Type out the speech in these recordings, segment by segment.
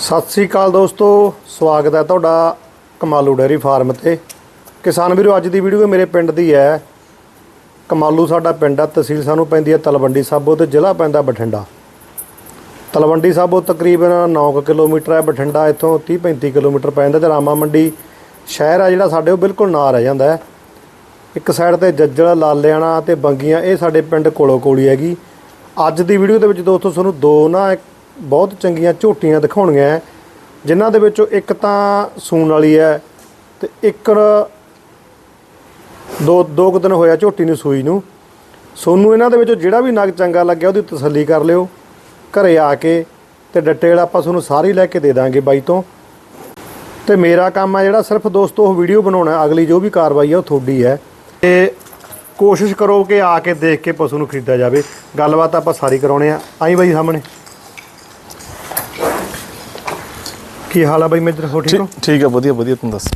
ਸਤਿ ਸ੍ਰੀ ਅਕਾਲ ਦੋਸਤੋ, ਸਵਾਗਤ ਹੈ ਤੁਹਾਡਾ ਕਮਾਲੂ ਡੇਅਰੀ ਫਾਰਮ ਤੇ। ਕਿਸਾਨ ਵੀਰੋ, ਅੱਜ ਦੀ ਵੀਡੀਓ ਮੇਰੇ ਪਿੰਡ ਦੀ ਹੈ। ਕਮਾਲੂ ਸਾਡਾ ਪਿੰਡ ਆ, ਤਹਿਸੀਲ ਸਾਨੂੰ ਪੈਂਦੀ ਹੈ ਤਲਵੰਡੀ ਸਾਬੋ ਤੇ ਜ਼ਿਲ੍ਹਾ ਪੈਂਦਾ ਬਠਿੰਡਾ। ਤਲਵੰਡੀ ਸਾਬੋ ਤਕਰੀਬਨ 9 ਕਿਲੋਮੀਟਰ ਹੈ ਬਠਿੰਡਾ, ਇੱਥੋਂ 30 35 ਕਿਲੋਮੀਟਰ ਪੈਂਦਾ ਜਾਂਦਾ ਤੇ ਰਾਮਾ ਮੰਡੀ। ਸ਼ਹਿਰ ਆ ਜਿਹੜਾ ਸਾਡੇ ਉਹ ਬਿਲਕੁਲ ਨਾਲ ਰਹਿ ਜਾਂਦਾ ਹੈ। ਇੱਕ ਸਾਈਡ ਤੇ ਜੱਜਲ ਲਾਲਿਆਣਾ ਤੇ ਬੰਗੀਆਂ, ਇਹ ਸਾਡੇ ਪਿੰਡ ਕੋਲੋਂ ਕੋਲੀ ਹੈਗੀ। ਅੱਜ ਦੀ ਵੀਡੀਓ ਦੇ ਵਿੱਚ ਦੋਸਤੋ, ਤੁਹਾਨੂੰ ਦੋ ਨਾ ਇੱਕ ਬਹੁਤ ਚੰਗੀਆਂ ਝੋਟੀਆਂ ਦਿਖਾਉਣੀਆਂ ਹੈ, ਜਿਨ੍ਹਾਂ ਦੇ ਵਿੱਚੋਂ ਇੱਕ ਤਾਂ ਸੂਣ ਵਾਲੀ ਹੈ ਤੇ ਇੱਕ ਦੋ ਦੋ ਕੁ ਦਿਨ ਹੋਇਆ ਝੋਟੀ ਨੂੰ ਸੂਈ ਨੂੰ। ਸੋਨੂੰ ਇਹਨਾਂ ਦੇ ਵਿੱਚੋਂ ਜਿਹੜਾ ਵੀ ਨਗ ਚੰਗਾ ਲੱਗਿਆ ਉਹਦੀ ਤਸੱਲੀ ਕਰ ਲਿਓ। ਘਰੇ ਆ ਕੇ ਤੇ ਡਿਟੇਲ ਆਪਾਂ ਤੁਹਾਨੂੰ ਸਾਰੀ ਲੈ ਕੇ ਦੇ ਦਾਂਗੇ ਬਾਈ ਤੋਂ। ਤੇ ਮੇਰਾ ਕੰਮ ਹੈ ਜਿਹੜਾ ਸਿਰਫ ਦੋਸਤੋ ਉਹ ਵੀਡੀਓ ਬਣਾਉਣਾ ਅਗਲੀ ਜੋ ਵੀ ਕਾਰਵਾਈ ਹੈ ਉਹ ਤੁਹਾਡੀ ਹੈ। ਤੇ ਕੋਸ਼ਿਸ਼ ਕਰੋ ਕਿ ਆ ਕੇ ਦੇਖ ਕੇ ਪਸ਼ੂ ਨੂੰ ਖਰੀਦਿਆ ਜਾਵੇ। ਗੱਲਬਾਤ ਆਪਾਂ ਸਾਰੀ ਕਰਾਉਣੇ ਆ। ਆਈ ਬਾਈ ਸਾਹਮਣੇ। ਕੀ ਹਾਲ ਆ ਬਾਈ ਮੇਜਰ ਹੋ ਠੀਕ ਹੋ? ਠੀਕ ਹੈ ਵਧੀਆ ਵਧੀਆ ਤੂੰ ਦੱਸ।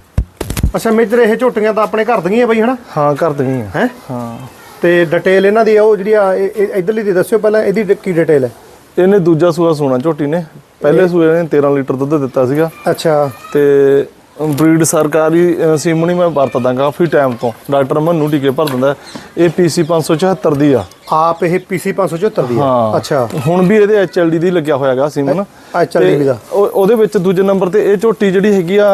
ਅੱਛਾ ਮੇਜਰ ਇਹ ਝੋਟੀਆਂ ਤਾਂ ਆਪਣੇ ਘਰ ਦੀਆਂ ਬਾਈ ਹਨਾ? ਹਾਂ ਕਰ ਦਵੀਂ ਹੈ? ਹਾਂ। ਤੇ ਡਿਟੇਲ ਇਹਨਾਂ ਦੀ ਆ ਉਹ ਜਿਹੜੀ ਆ ਇਧਰਲੀ ਦੀ ਦੱਸਿਓ ਪਹਿਲਾਂ ਇਹਦੀ ਕੀ ਡਿਟੇਲ ਹੈ? ਇਹਨੇ ਦੂਜਾ ਸੂਆ ਸੋਣਾ ਝੋਟੀ ਨੇ। ਪਹਿਲੇ ਸੂਏ ਨੇ 13 ਲੀਟਰ ਦੁੱਧ ਦਿੱਤਾ ਸੀਗਾ। ਅੱਛਾ। ਤੇ ਬਰੀਡ ਸਰਕਾਰੀ ਸੀਮਣੀ ਮੈਂ ਵਰਤਦਾ ਕਾਫੀ ਟਾਈਮ ਤੋਂ। ਡਾਕਟਰ ਮੰਨੂ ਟੀਕੇ ਭਰ ਦਿੰਦਾ। ਇਹ ਪੀਸੀ 574 ਦੀ ਆ। ਆਪ ਇਹ ਪੀਸੀ 574 ਦੀ ਹੈ। ਹਾਂ। ਅੱਛਾ। ਹੁਣ ਵੀ ਇਹਦੇ ਐਚਐਲਡੀ ਦੀ ਲੱਗਿਆ ਹੋਇਆਗਾ ਸੀਮਨ HLD ਦਾ। ਉਹ- ਉਹਦੇ ਵਿੱਚ ਦੂਜੇ ਨੰਬਰ ਤੇ ਇਹ ਝੋਟੀ ਜਿਹੜੀ ਹੈਗੀ ਆ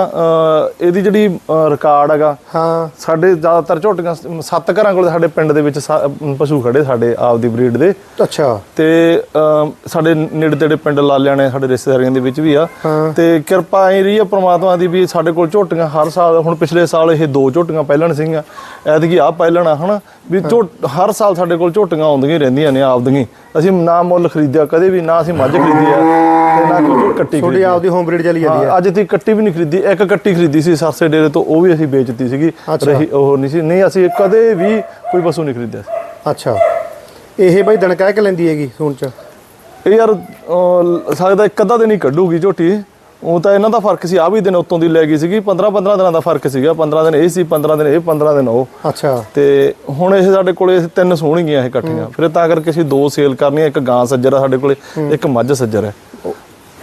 ਇਹਦੀ ਜਿਹੜੀ ਰਿਕਾਰਡ ਹੈਗਾ ਹਾਂ। ਸਾਡੇ ਜ਼ਿਆਦਾਤਰ ਝੋਟੀਆਂ ਸੱਤ ਘਰਾਂ ਕੋਲ ਸਾਡੇ ਪਿੰਡ ਦੇ ਵਿੱਚ ਪਸ਼ੂ ਖੜੇ ਸਾਡੇ ਆਪ ਦੀ ਬਰੀਡ ਦੇ। ਅੱਛਾ। ਤੇ ਸਾਡੇ ਨੇੜੇ ਤੇੜੇ ਪਿੰਡ ਲਾਲਿਆਂ ਨੇ ਸਾਡੇ ਰਿਸ਼ਤੇਦਾਰੀਆਂ ਦੇ ਵਿੱਚ ਵੀ ਆ। ਤੇ ਕਿਰਪਾ ਇਹ ਰਹੀ ਆ ਪ੍ਰਮਾਤਮਾ ਦੀ ਵੀ ਸਾਡੇ ਕੋਲ ਝੋਟੀਆਂ ਹਰ ਸਾਲ ਹੁਣ ਪਿਛਲੇ ਸਾਲ ਇਹ ਦੋ ਝੋਟੀਆਂ ਪਹਿਲਣ ਸੀਗੀਆਂ। ਐਤਕੀ ਆ ਪਹਿਲਣ ਆ ਹਨਾ? ਵੀ ਝੋ ਹਰ ਸਾਲ ਸਾਡੇ ਕੋਲ ਝੋਟੀਆਂ ਆਉਂਦੀਆਂ ਰਹਿੰਦੀਆਂ ਨੇ ਆਪਦੀਆਂ। ਅਸੀਂ ਨਾ ਮੁੱਲ ਖਰੀਦਿਆ ਕਦੇ ਵੀ ਨਾ ਅਸੀਂ ਮੱਝ ਖਰੀਦੀ ਆ ਤੇ ਨਾ ਕੋਈ ਕੱਟੀ ਖਰੀਦੀ ਆ। ਆਪਦੀ ਹੋਮ ਬਰੀਡ ਚਲੀ ਜਾਂਦੀ ਹਾਂ, ਅੱਜ ਤੀ ਕੱਟੀ ਵੀ ਨਹੀਂ ਖਰੀਦੀ ਇੱਕ ਕੱਟੀ ਖਰੀਦੀ ਸੀ ਸਰਸੇ ਡੇਰੇ ਤੋਂ ਉਹ ਵੀ ਅਸੀਂ ਵੇਚਤੀ ਸੀਗੀ ਅੱਛਾ। ਰਹੀ ਉਹ ਨਹੀਂ ਸੀ। ਨਹੀਂ ਅਸੀਂ ਕਦੇ ਵੀ ਕੋਈ ਪਸ਼ੂ ਨਹੀਂ ਖਰੀਦਿਆ ਅੱਛਾ। ਇਹ ਬਾਈ ਦਿਨ ਕਹਿ ਕੇ ਲੈਂਦੀ ਹੈਗੀ ਸੂਣ ਚ? ਇਹ ਯਾਰ ਸਕਦਾ ਇੱਕ ਅੱਧਾ ਦਿਨ ਹੀ ਕੱਢੂਗੀ ਝੋਟੀ। ਉਹ ਤਾਂ ਇਹਨਾਂ ਦਾ ਫ਼ਰਕ ਸੀ ਆ ਵੀ ਦਿਨ ਉਤੋਂ ਦੀ ਲੈ ਗਈ ਸੀਗੀ 15 15 ਦਿਨਾਂ ਦਾ ਫ਼ਰਕ ਸੀਗਾ 15 ਦਿਨ ਇਹ ਸੀ 15 ਦਿਨ ਇਹ 15 ਦਿਨ ਉਹ। ਅੱਛਾ। ਤੇ ਹੁਣ ਇਹ ਸਾਡੇ ਕੋਲੇ ਇਹ ਤਿੰਨ ਸੋਹਣਗੀਆਂ ਇਹ ਇਕੱਠੀਆਂ ਫਿਰ ਤਾਂ ਕਰਕੇ ਅਸੀਂ ਦੋ ਸੇਲ ਕਰਨੀਆਂ ਇੱਕ ਗਾਂ ਸੱਜਰ ਆ ਸਾਡੇ ਕੋਲੇ ਇੱਕ ਮੱਝ ਸੱਜਰ ਹੈ।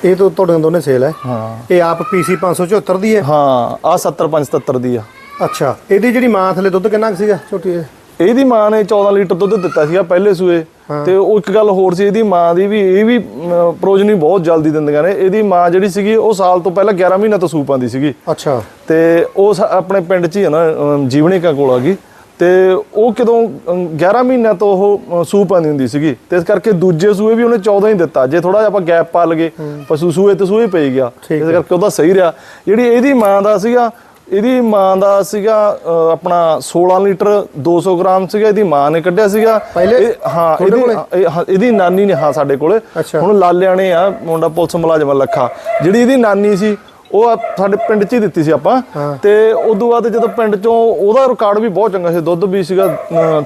ਇਹ ਤਾਂ ਤੁਹਾਡੇ ਦੋਨੇ ਸੇਲ ਹੈ। ਹਾਂ। ਇਹ ਆਪ ਪੀਸੀ 574 ਦੀ ਹੈ? ਹਾਂ ਆ 70 75 ਦੀ ਆ। ਅੱਛਾ ਇਹਦੀ ਜਿਹੜੀ ਮਾਂ ਥਲੇ ਦੁੱਧ ਕਿੰਨਾ ਕੁ ਸੀਗਾ ਛੋਟੀ ਇਹ? ਇਹਦੀ ਮਾਂ ਨੇ 14 ਲੀਟਰ ਦੁੱਧ ਦਿੱਤਾ ਸੀਗਾ ਪਹਿਲੇ ਸੂਏ ਤੇ ਉਹ ਇੱਕ ਗੱਲ ਹੋਰ ਸੀ ਇਹਦੀ ਮਾਂ ਦੀ ਵੀ ਇਹ ਵੀ ਪ੍ਰੋਜਨੀ ਬਹੁਤ ਜਲਦੀ ਦਿੰਦੀਆਂ ਨੇ। ਇਹਦੀ ਮਾਂ ਜਿਹੜੀ ਸੀਗੀ ਉਹ ਸਾਲ ਤੋਂ ਪਹਿਲਾਂ 11 ਮਹੀਨਾ ਤੋਂ ਸੂਪ ਆਂਦੀ ਸੀਗੀ। ਅੱਛਾ। ਤੇ ਉਹ ਸਾ- ਆਪਣੇ ਪਿੰਡ 'ਚ ਹੀ ਹੈ ਨਾ ਅਮ, ਜੀਵਣੀਕਾ ਕੋਲ ਆ ਗਈ। ਤੇ ਉਹ ਕਦੋਂ ਅਮ, 11 ਮਹੀਨਿਆਂ ਤੋਂ ਉਹ ਅਮ, ਸੂਪ ਆਂਦੀ ਹੁੰਦੀ ਸੀਗੀ। ਤੇ ਇਸ ਕਰਕੇ ਦੂਜੇ ਸੂਏ ਵੀ ਉਹਨੇ 14 ਹੀ ਦਿੱਤਾ। ਜੇ ਥੋੜਾ ਜਿਹਾ ਆਪਾਂ ਗੈਪ ਪਾ ਲਗੇ ਪਸ਼ੂ ਸੂਏ ਤੇ ਸੂਏ ਪਈ ਗਿਆ। ਇਸ ਕਰਕੇ ਉਹਦਾ ਸਹੀ ਰਿਹਾ। ਜਿਹੜੀ ਇਹਦੀ ਮਾਂ ਦਾ ਸੀਗਾ ਇਹਦੀ ਮਾਂ ਦਾ ਸੀਗਾ ਆਪਣਾ 16 ਲੀਟਰ 200 ਗ੍ਰਾਮ ਸੀਗਾ ਇਹਦੀ ਮਾਂ ਨੇ ਕੱਢਿਆ ਸੀਗਾ ਪਹਿਲੇ? ਇਹ- ਹਾਂ ਤੁਹਾਡੇ ਇਹਦੀ ਇਹ- ਹਾਂ, ਇਹਦੀ ਨਾਨੀ ਨੇ ਹਾਂ ਸਾਡੇ ਕੋਲੇ ਅੱਛਾ। ਹੁਣ ਲਾਲਿਆਣੇ ਆ ਮੁੰਡਾ ਪੁਲਿਸ ਮੁਲਾਜ਼ਮ ਆ ਲੱਖਾ ਜਿਹੜੀ ਇਹਦੀ ਨਾਨੀ ਸੀ ਉਹ ਆ ਸਾਡੇ ਪਿੰਡ 'ਚ ਹੀ ਦਿੱਤੀ ਸੀ ਆਪਾਂ। ਤੇ ਉਦੋਂ ਬਾਅਦ ਜਦੋਂ ਪਿੰਡ 'ਚੋਂ ਉਹਦਾ ਰਿਕਾਰਡ ਵੀ ਬਹੁਤ ਚੰਗਾ ਸੀ ਦੁੱਧ ਵੀ ਸੀਗਾ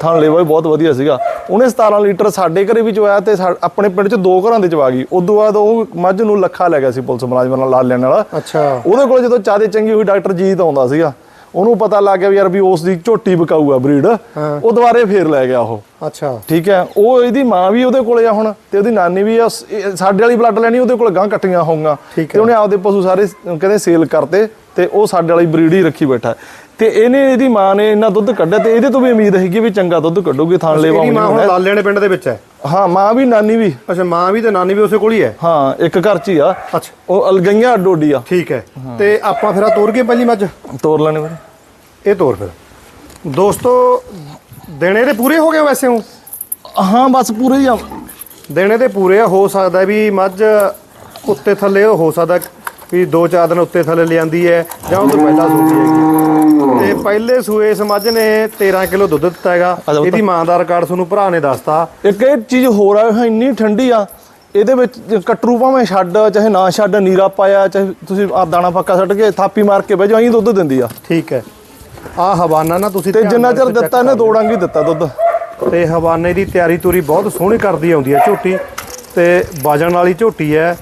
ਥਣ ਲੇਵਾ ਵੀ ਬਹੁਤ ਵਧੀਆ ਸੀਗਾ। ਉਹਨੇ 17 ਲੀਟਰ ਸਾਡੇ ਘਰੇ ਵੀ ਚਵਾਇਆ ਤੇ ਆਪਣੇ ਪਿੰਡ 'ਚ ਦੋ ਘਰਾਂ ਦੇ ਚਵਾ ਗਈ। ਉਦੋਂ ਬਾਅਦ ਉਹ ਮੱਝ ਨੂੰ ਲੱਖਾ ਲੈ ਗਿਆ ਸੀ ਪੁਲਿਸ ਮੁਲਾਜ਼ਮ ਨਾਲ ਲਾਲਿਆਣ ਵਾਲਾ। ਅੱਛਾ। ਉਹਦੇ ਕੋਲ ਜਦੋਂ ਚਾਦੇ ਚੰਗੀ ਹੋਈ ਡਾਕਟਰ ਜੀਤ ਆਉਂਦਾ ਸੀਗਾ। ਉਹਨੂੰ ਪਤਾ ਲੱਗ ਗਿਆ ਵੀ ਯਾਰ ਵੀ ਉਸ ਦੀ ਝੋਟੀ ਬਕਾਊ ਆ ਬਰੀਡ ਉਹ ਦੁਬਾਰੇ ਫੇਰ ਲੈ ਗਿਆ ਉਹ। ਅੱਛਾ। ਠੀਕ ਹੈ। ਉਹ ਇਹਦੀ ਮਾਂ ਵੀ ਉਹਦੇ ਕੋਲੇ ਆ ਹੁਣ ਤੇ ਉਹਦੀ ਨਾਨੀ ਵੀ ਆ। ਸਾਡੇ ਵਾਲੀ ਬਲੱਡ ਲੈਣੀ ਉਹਦੇ ਕੋਲ ਗਾਂ ਕੱਟੀਆਂ ਹੋਊਗਾ। ਤੇ ਉਹਨੇ ਆਪਦੇ ਪਸ਼ੂ ਸਾਰੇ ਕਹਿੰਦੇ ਸੇਲ ਕਰਤੇ ਤੇ ਉਹ ਸਾਡੇ ਵਾਲੀ ਬਰੀਡ ਹੀ ਰੱਖੀ ਬੈਠਾ। ਤੇ ਇਹਨੇ ਇਹਦੀ ਮਾਂ ਨੇ ਇੰਨਾ ਦੁੱਧ ਕੱਢਿਆ ਤੇ ਇਹਦੇ ਤੋਂ ਵੀ ਉਮੀਦ ਹੈਗੀ ਵੀ ਚੰਗਾ ਦੁੱਧ ਕੱਢੂਗੀ ਥਾਣ ਲੈਵਾ ਇਹਦੀ ਮਾਂ ਹੁਣ ਲਾਲਿਆਣੇ ਪਿੰਡ ਦੇ ਵਿੱਚ ਹੈ? ਹਾਂ ਮਾਂ ਵੀ ਨਾਨੀ ਵੀ। ਅੱਛਾ ਮਾਂ ਵੀ ਤੇ ਨਾਨੀ ਵੀ ਉਸੇ ਕੋਲ ਹੀ ਹੈ? ਹਾਂ ਇੱਕ ਘਰ 'ਚ ਹੀ ਆ। ਅੱਛਾ। ਉਹ ਅਲਗਈਆਂ ਅੱਡੋਡੀ ਆ ਠੀਕ ਹੈ। ਤੇ ਆਪਾਂ ਫਿਰ ਆ ਤੋਰ ਕੇ ਪਹਿਲੀ ਮੱਝ? ਤੋਰ ਲੈਣੇ ਵੀਰੇ। ਇਹ ਤੋਰ ਫਿਰ। ਦੋਸਤੋ ਦੇਣੇ ਦੇ ਪੂਰੇ ਹੋ ਗਏ ਵੈਸੇ ਹੁਣ? ਹਾਂ ਬਸ ਪੂਰੇ ਹੀ ਆ। ਦੇਣੇ ਤੇ ਪੂਰੇ ਆ ਹੋ ਸਕਦਾ ਵੀ ਮੱਝ ਉੱਤੇ ਥੱਲੇ ਹੋ ਸਕਦਾ ਵੀ 2-4 ਦਿਨ ਉੱਤੇ ਥੱਲੇ ਲਿਆਂਦੀ ਹੈ ਜਾਂ ਉਹ ਤੋਂ ਪਹਿਲਾਂ ਸੂਈ ਹੈਗੀ ਤੇ ਪਹਿਲੇ ਸੂਏ ਇਸ ਮੱਝ ਨੇ 13 ਕਿਲੋ ਦੁੱਧ ਦਿੱਤਾ ਹੈਗਾ। ਇਹਦੀ ਮਾਂ ਦਾ ਰਿਕਾਰਡ ਤੁਹਾਨੂੰ ਭਰਾ ਨੇ ਦੱਸਤਾ। ਇੱਕ ਇਹ ਚੀਜ਼ ਹੋਰ ਆ ਇੰਨੀ ਠੰਡੀ ਆ ਇਹਦੇ ਵਿੱਚ ਕਟਰੂ ਭਾਵੇਂ ਛੱਡ ਚਾਹੇ ਨਾ ਛੱਡ ਨੀਰਾ ਪਾਇਆ ਚਾਹੇ ਤੁਸੀਂ ਆ ਦਾਣਾ ਫੱਕਾ ਛੱਡ ਕੇ ਥਾਪੀ ਮਾਰ ਕੇ ਬਹਿ ਜਾਓ ਐਂ ਦੁੱਧ ਦਿੰਦੀ ਆ। ਠੀਕ ਹੈ। ਆ ਹਵਾਨਾ ਨਾ ਤੁਸੀਂ ਤੇ ਜਿੰਨਾ ਚਿਰ ਦਿੱਤਾ ਇਹਨੇ ਦੋ ਡੰਗ ਹੀ ਦਿੱਤਾ ਦੁੱਧ। ਤੇ ਹਵਾਨੇ ਦੀ ਤਿਆਰੀ ਤੁਰੀ ਬਹੁਤ ਸੋਹਣੀ ਕਰਦੀ ਆਉਂਦੀ ਹੈ ਝੋਟੀ ਤੇ ਵਜਣ ਵਾਲੀ ਝੋਟੀ ਹੈ।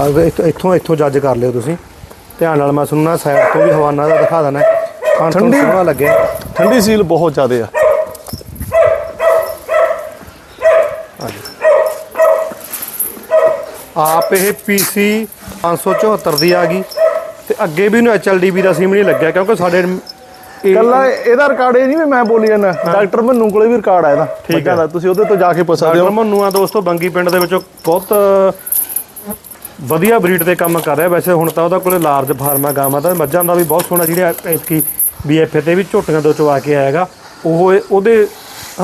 ਹਾਂ ਇੱਥੋਂ ਇੱਥੋਂ ਜੱਜ ਕਰ ਲਿਓ ਤੁਸੀਂ। ਧਿਆਨ ਨਾਲ ਮੈਂ ਤੁਹਾਨੂੰ ਨਾ ਸਾਈਡ ਤੋਂ ਵੀ ਹਵਾਨਾ ਦਾ ਦਿਖਾ ਦੇਣਾ। ਠੰਡੀ ਠੰਡੀ- ਸੋਹਣਾ ਲੱਗਿਆ। ਠੰਡੀ ਸੀਲ ਬਹੁਤ ਜ਼ਿਆਦੇ ਆ। ਆਪ ਇਹ PC 574 ਦੀ ਆ ਗਈ। ਤੇ ਅੱਗੇ ਵੀ ਇਹਨੂੰ HLDB ਦਾ ਸਿਮ ਨਹੀਂ ਲੱਗਿਆ ਕਿਉਂਕਿ ਸਾਡੇ ਕੱਲਾ ਇਹਦਾ ਰਿਕਾਰਡ ਇਹ ਨਹੀਂ ਵੀ ਮੈਂ ਬੋਲੀ ਜਾਂਦਾ। ਡਾਕਟਰ ਮੰਨੂ ਕੋਲੇ ਵੀ ਰਿਕਾਰਡ ਆ ਇਹਦਾ। ਠੀਕ ਦਾ ਤੁਸੀਂ ਉਹਦੇ ਤੋਂ ਜਾ ਕੇ ਪੁੱਛ ਸਕਦੇ ਡਾਕਟਰ ਹੋ ਮੰਨੂ ਆ ਦੋਸਤੋ ਬੰਗੀ ਪਿੰਡ ਦੇ ਵਿੱਚੋਂ ਬਹੁਤ ਵਧੀਆ ਬਰੀਡ ਤੇ ਕੰਮ ਕਰ ਰਿਹਾ। ਵੈਸੇ ਹੁਣ ਤਾਂ ਉਹਦਾ ਕੋਲੇ ਲਾਰਜ ਫਾਰਮਾ ਗਾਵਾਂ ਦਾ ਮੱਝਾਂ ਦਾ ਵੀ ਬਹੁਤ ਸੋਹਣਾ ਜਿਹੜਾ ਐਤਕੀ ਬੀਐਫਏ ਤੇ ਵੀ ਝੋਟੀਆਂ ਦੋ ਚਵਾ ਕੇ ਆਏਗਾ ਉਹ ਉਹਦੇ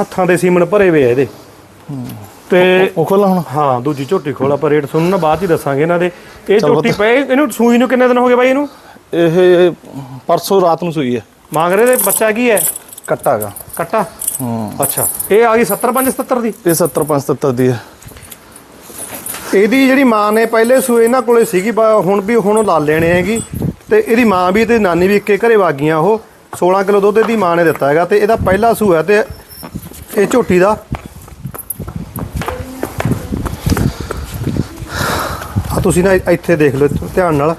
ਹੱਥਾਂ ਦੇ ਸੀਮਨ ਭਰੇ ਆ ਇਹਦੇ। ਤੇ ਉਹ ਖੋਲਾ ਹੁਣ? ਹਾਂ ਦੂਜੀ ਝੋਟੀ ਖੋਲ ਆਪਾਂ ਰੇਟ ਸੁਣਨ ਨਾ ਬਾਅਦ ਹੀ ਦੱਸਾਂਗੇ ਇਹਨਾਂ ਦੇ। ਇਹ ਝੋਟੀ ਪਏ ਇਹਨੂੰ ਸੂਈ ਨੂੰ ਕਿੰਨੇ ਦਿਨ ਹੋ ਗਏ ਬਾਈ ਇਹਨੂੰ? ਇਹ ਪਰਸੋਂ ਰਾਤ ਨੂੰ ਸੂਈ ਹੈ। ਮੰਗ ਰਹੇ ਤੇ ਬੱਚਾ ਕੀ ਹੈ? ਕੱਟਾ ਹੈਗਾ। ਕੱਟਾ? ਹੂੰ। ਅੱਛਾ ਇਹ ਆ ਗਈ 75 77 ਦੀ? ਇਹ 70 75 ਦੀ ਹੈ। ਇਹਦੀ ਜਿਹੜੀ ਮਾਂ ਨੇ ਪਹਿਲੇ ਸੂਏ ਇਹਨਾਂ ਕੋਲੇ ਸੀਗੀ ਹੁਣ ਵੀ ਹੁਣ ਲਾ ਲੈਣੇ ਹੈਗੀ। ਤੇ ਇਹਦੀ ਮਾਂ ਵੀ ਤੇ ਨਾਨੀ ਵੀ ਇੱਕੇ ਘਰੇ ਵਾਗੀਆਂ ਉਹ। 16 ਕਿਲੋ ਦੁੱਧ ਇਹਦੀ ਮਾਂ ਨੇ ਦਿੱਤਾ ਹੈਗਾ ਤੇ ਇਹਦਾ ਪਹਿਲਾ ਸੂਆ ਤੇ ਇਹ ਝੋਟੀ ਦਾ। ਆ ਤੁਸੀਂ ਨਾ ਇੱਥੇ ਦੇਖ ਲਓ ਧਿਆਨ ਨਾਲ।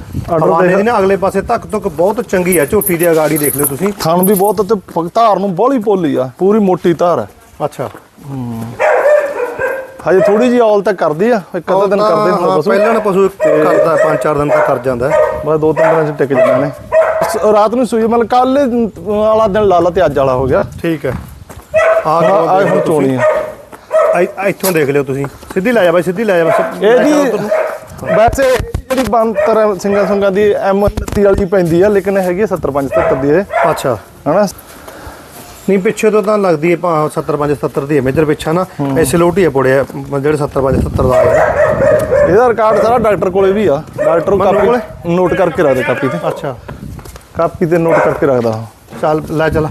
ਦੀ ਨਾ ਅਗਲੇ ਪਾਸੇ ਤੱਕ ਤੱਕ ਬਹੁਤ ਚੰਗੀ ਆ ਝੋਟੀ ਦੀ ਅਗਾੜੀ ਦੇਖ ਲਓ ਤੁਸੀਂ। ਥਣ ਵੀ ਬਹੁਤ ਤੇ ਧਾਰ ਨੂੰ ਬੋਲੀ ਪੋਲੀ ਆ ਪੂਰੀ ਮੋਟੀ ਧਾਰ ਹੈ ਅੱਛਾ। ਹਜੇ ਥੋੜੀ ਜਿਹੀ ਔਲ ਤੱਕ ਕਰਦੀ ਆ ਇੱਕ ਅੱਧਾ ਦਿਨ ਕਰਦੇ ਨੇ ਬਸ। ਪਹਿਲਾਂ ਨਾ ਪਸ਼ੂ ਕਰਦਾ ਪੰਜ ਚਾਰ ਦਿਨ ਤੱਕ ਕਰ ਜਾਂਦਾ। ਬਸ ਦੋ ਤਿੰਨ ਦਿਨਾਂ ਚ ਟਿਕ ਜਾਣਾ ਨੇ। ਰਾਤ ਨੂੰ ਸੂਈ ਮਤਲਬ ਕੱਲ ਵਾਲਾ ਦਿਨ ਲਾ ਲਾ ਤੇ ਅੱਜ ਵਾਲਾ ਹੋ ਗਿਆ। ਠੀਕ ਹੈ। ਆ ਆ ਹੁਣ ਚੋਣੀ ਆ। ਇੱਥੋਂ ਦੇਖ ਲਿਓ ਤੁਸੀਂ। ਸਿੱਧੀ ਲੈ ਜਾ ਬਾਈ ਸਿੱਧੀ ਲੈ ਜਾ ਬਸ। ਇਹਦੀ ਵੈਸੇ ਇਹਦੀ ਜਿਹੜੀ ਬੰਤਰ ਸਿੰਘਾਂ ਸੰਗਾਂ ਦੀ ਐਮ 29 ਵਾਲੀ ਪੈਂਦੀ ਆ ਲੇਕਿਨ ਹੈਗੀ ਆ 75 77 ਦੀ ਇਹ। ਅੱਛਾ। ਹਨਾ? ਨਹੀਂ ਪਿੱਛੇ ਤੋਂ ਤਾਂ ਲੱਗਦੀ ਹੈ ਭਾ 75 77 ਦੀ ਹੈ ਮੇਜਰ ਪਿੱਛਾ ਨਾ ਐਸੇ ਲੋਟੀ ਹੈ ਪੁੜਿਆ ਜਿਹੜੇ 75 77 ਦਾ ਆਇਆ। ਇਹਦਾ ਰਿਕਾਰਡ ਸਾਰਾ ਡਾਕਟਰ ਕੋਲੇ ਵੀ ਆ। ਡਾਕਟਰ ਕਾਪੀ ਨੋਟ ਕਰਕੇ ਰੱਖਦੇ ਕਾਪੀ ਤੇ। ਅੱਛਾ। ਕਾਪੀ ਤੇ ਨੋਟ ਕਰਕੇ ਰੱਖਦਾ ਚੱਲ ਲੈ ਚੱਲ।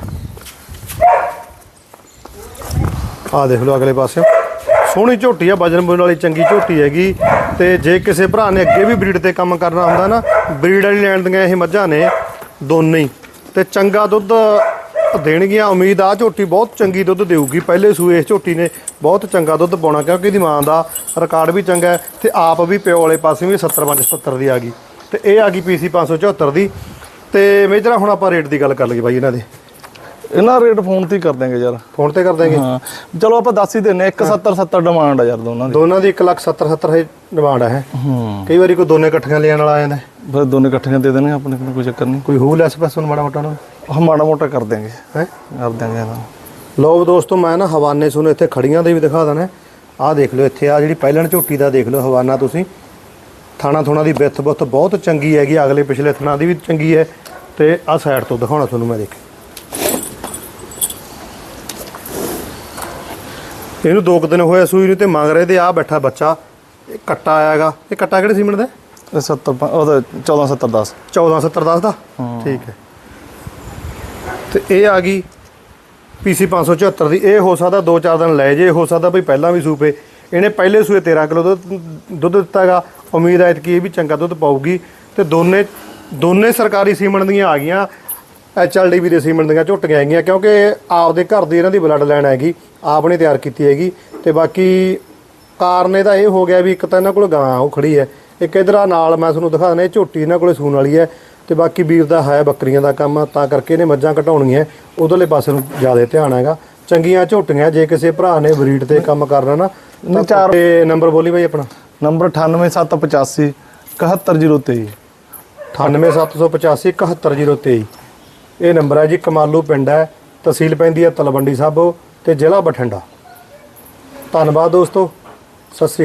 ਆ ਦੇਖ ਲਓ ਅਗਲੇ ਪਾਸੇ ਸੋਹਣੀ ਝੋਟੀ ਆ ਵਜਨ ਬੁਣ ਵਾਲੀ ਚੰਗੀ ਝੋਟੀ ਹੈਗੀ। ਤੇ ਜੇ ਕਿਸੇ ਭਰਾ ਨੇ ਅੱਗੇ ਵੀ ਬਰੀਡ ਤੇ ਕੰਮ ਕਰਨਾ ਹੁੰਦਾ ਨਾ ਬਰੀਡ ਵਾਲੀ ਲੈਣ ਦੀਆਂ ਇਹ ਮੱਝਾਂ ਨੇ ਦੋਨੇ ਹੀ। ਤੇ ਚੰਗਾ ਦੁੱਧ ਦੇਣਗੀਆਂ। ਉਮੀਦ ਆ ਝੋਟੀ ਬਹੁਤ ਚੰਗੀ ਦੁੱਧ ਦੇਊਗੀ। ਪਹਿਲੇ ਸੂਏ ਇਸ ਝੋਟੀ ਨੇ ਬਹੁਤ ਚੰਗਾ ਦੁੱਧ ਪਾਉਣਾ ਕਿਉਂਕਿ ਇਹਦੀ ਮਾਂ ਦਾ ਰਿਕਾਰਡ ਵੀ ਚੰਗਾ ਹੈ ਤੇ ਆਪ ਵੀ ਪਿਓ ਵਾਲੇ ਪਾਸੇ ਵੀ 70 75 ਦੀ ਆ ਗਈ। ਤੇ ਇਹ ਆ ਗਈ ਪੀਸੀ 574 ਦੀ। ਤੇ ਮੇਜਰਾ ਹੁਣ ਆਪਾਂ ਰੇਟ ਦੀ ਗੱਲ ਕਰ ਲਈਏ ਬਾਈ ਇਹਨਾਂ ਦੇ। ਇਹਨਾਂ ਰੇਟ ਫੋਨ ਤੇ ਹੀ ਕਰ ਦਿਆਂਗੇ ਯਾਰ। ਫੋਨ ਤੇ ਕਰ ਦਾਂਗੇ ਹਾਂ। ਚਲੋ ਆਪਾਂ ਦੱਸ ਹੀ ਦਿੰਨੇ 170 70 ਡਿਮਾਂਡ ਆ ਯਾਰ ਦੋਨਾਂ ਦੀ। ਦੋਨਾਂ ਦੀ 1 ਲੱਖ 70 70 ਹੈ ਡਿਮਾਂਡ ਹੈ। ਹੂੰ। ਕਈ ਵਾਰੀ ਕੋਈ ਦੋਨੇ ਇਕੱਠੀਆਂ ਲੈਣ ਵਾਲਾ ਆ ਜਾਂਦਾ। ਫਿਰ ਦੋਨੇ ਇਕੱਠੀਆਂ ਦੇ ਦੇਣਗੇ ਆਪਣੇ ਕੋਲ ਕੋਈ ਚੱਕਰ ਨਹੀਂ। ਕੋਈ ਹੂ ਲੈਸ ਬਸ ਨੂੰ ਮਾੜਾ ਮੋਟਾ ਨਾ। ਹਾਂ ਮਾੜਾ ਮੋਟਾ ਕਰ ਦਿਆਂਗੇ ਹੈ? ਕਰ ਦਿਆਂਗੇ ਇਹਦਾ ਲੋ ਦੋਸਤੋ ਮੈਂ ਨਾ ਹਵਾਨੇ ਸੁਣ ਇੱਥੇ ਖੜੀਆਂ ਦੇ ਵੀ ਦਿਖਾ ਦਣਾ। ਆਹ ਦੇਖ ਲਓ ਇੱਥੇ ਆ ਜਿਹੜੀ ਪਹਿਲਣ ਝੋਟੀ ਦਾ ਦੇਖ ਲਓ ਹਵਾਨਾ ਤੁਸੀਂ। ਥਾਣਾ ਥੋਣਾ ਦੀ ਵਿੱਥ ਬੁੱਥ ਬਹੁਤ ਚੰਗੀ ਹੈਗੀ ਅਗਲੇ ਪਿਛਲੇ ਥਣਾ ਦੀ ਵੀ ਚੰਗੀ ਹੈ। ਤੇ ਆਹ ਸਾਈਡ ਤੋਂ ਦਿਖਾਉਣਾ ਤੁਹਾਨੂੰ ਮੈਂ ਦੇਖ। ਇਹਨੂੰ ਦੋ ਕੁ ਦਿਨ ਹੋਇਆ ਸੂਈ ਨੂੰ ਤੇ ਮੰਗ ਰਹੇ ਤੇ ਆ ਬੈਠਾ ਬੱਚਾ। ਇਹ ਕੱਟਾ ਆਇਆਗਾ ਇਹ ਕੱਟਾ ਕਿਹੜੇ ਸੀਮਿੰਟ ਦਾ? ਇਹ 70 ਪ- ਉਹਦਾ 14 70 10 14 70 10 ਦਾ? ਠੀਕ ਹੈ। ਤੇ ਇਹ ਆ ਗਈ PC 574 ਦੀ। ਇਹ ਹੋ ਸਕਦਾ 2-4 ਦਿਨ ਲੈ ਜੇ, ਹੋ ਸਕਦਾ ਵੀ ਪਹਿਲਾਂ ਵੀ ਸੂਪੇ। ਇਹਨੇ ਪਹਿਲੇ ਸੂਏ 13 ਕਿਲੋ ਦੁੱਧ ਦੁੱਧ ਦਿੱਤਾਗਾ। ਉਮੀਦ ਹੈ ਕਿ ਇਹ ਵੀ ਚੰਗਾ ਦੁੱਧ ਪਾਊਗੀ। ਤੇ ਦੋਨੇ ਦੋਨੇ ਸਰਕਾਰੀ ਸੀਮਨ ਦੀਆਂ ਆ ਗਈਆਂ। ਐਚਐਲਡੀਬੀ ਦੇ ਸੀਮਨ ਦੀਆਂ ਝੁੱਟੀਆਂ ਹੈਗੀਆਂ, ਕਿਉਂਕਿ ਆਪਦੇ ਘਰ ਦੀ ਇਹਨਾਂ ਦੀ ਬਲੱਡ ਲਾਈਨ ਹੈਗੀ। ਆਪ ਨੇ ਤਿਆਰ ਕੀਤੀ ਹੈਗੀ। ਤੇ ਬਾਕੀ ਕਾਰਨ ਇਹਦਾ ਇਹ ਹੋ ਗਿਆ ਵੀ ਇੱਕ ਤਾਂ ਇਹਨਾਂ ਕੋਲ ਗਾਂ ਉਹ ਖੜੀ ਹੈ। ਇੱਕ ਇਧਰ ਆ ਨਾਲ ਮੈਂ ਤੁਹਾਨੂੰ ਦਿਖਾ ਦਿੰਦਾ, ਇਹ ਝੋਟੀ ਇਹਨਾਂ ਕੋਲੇ ਸੂਣ ਵਾਲੀ ਹੈ। ਤੇ ਬਾਕੀ ਵੀਰ ਦਾ ਹੈ ਬੱਕਰੀਆਂ ਦਾ ਕੰਮ ਤਾਂ ਕਰਕੇ ਇਹਨੇ ਮੱਝਾਂ ਘਟਾਉਣੀਆਂ। ਉਧਰਲੇ ਪਾਸੇ ਨੂੰ ਜ਼ਿਆਦਾ ਧਿਆਨ ਹੈਗਾ। ਚੰਗੀਆਂ ਝੋਟੀਆਂ ਜੇ ਕਿਸੇ ਭਰਾ ਨੇ ਬਰੀਡ ਤੇ ਕੰਮ ਕਰਨਾ ਨਾ ਤਾਂ ਚਾਰ- ਤੇ ਨੰਬਰ ਬੋਲੀ ਬਾਈ ਆਪਣਾ। ਨੰਬਰ 98785 71023 98785 71023 ਇਹ ਨੰਬਰ ਹੈ ਜੀ ਕਮਾਲੂ ਪਿੰਡ ਹੈ ਤਹਿਸੀਲ ਪੈਂਦੀ ਹੈ ਤਲਵੰਡੀ ਸਾਬੋ ਤੇ ਜ਼ਿਲ੍ਹਾ ਬਠਿੰਡਾ। ਧੰਨਵਾਦ ਦੋਸਤੋ ਸਤਿ ਸ੍ਰੀ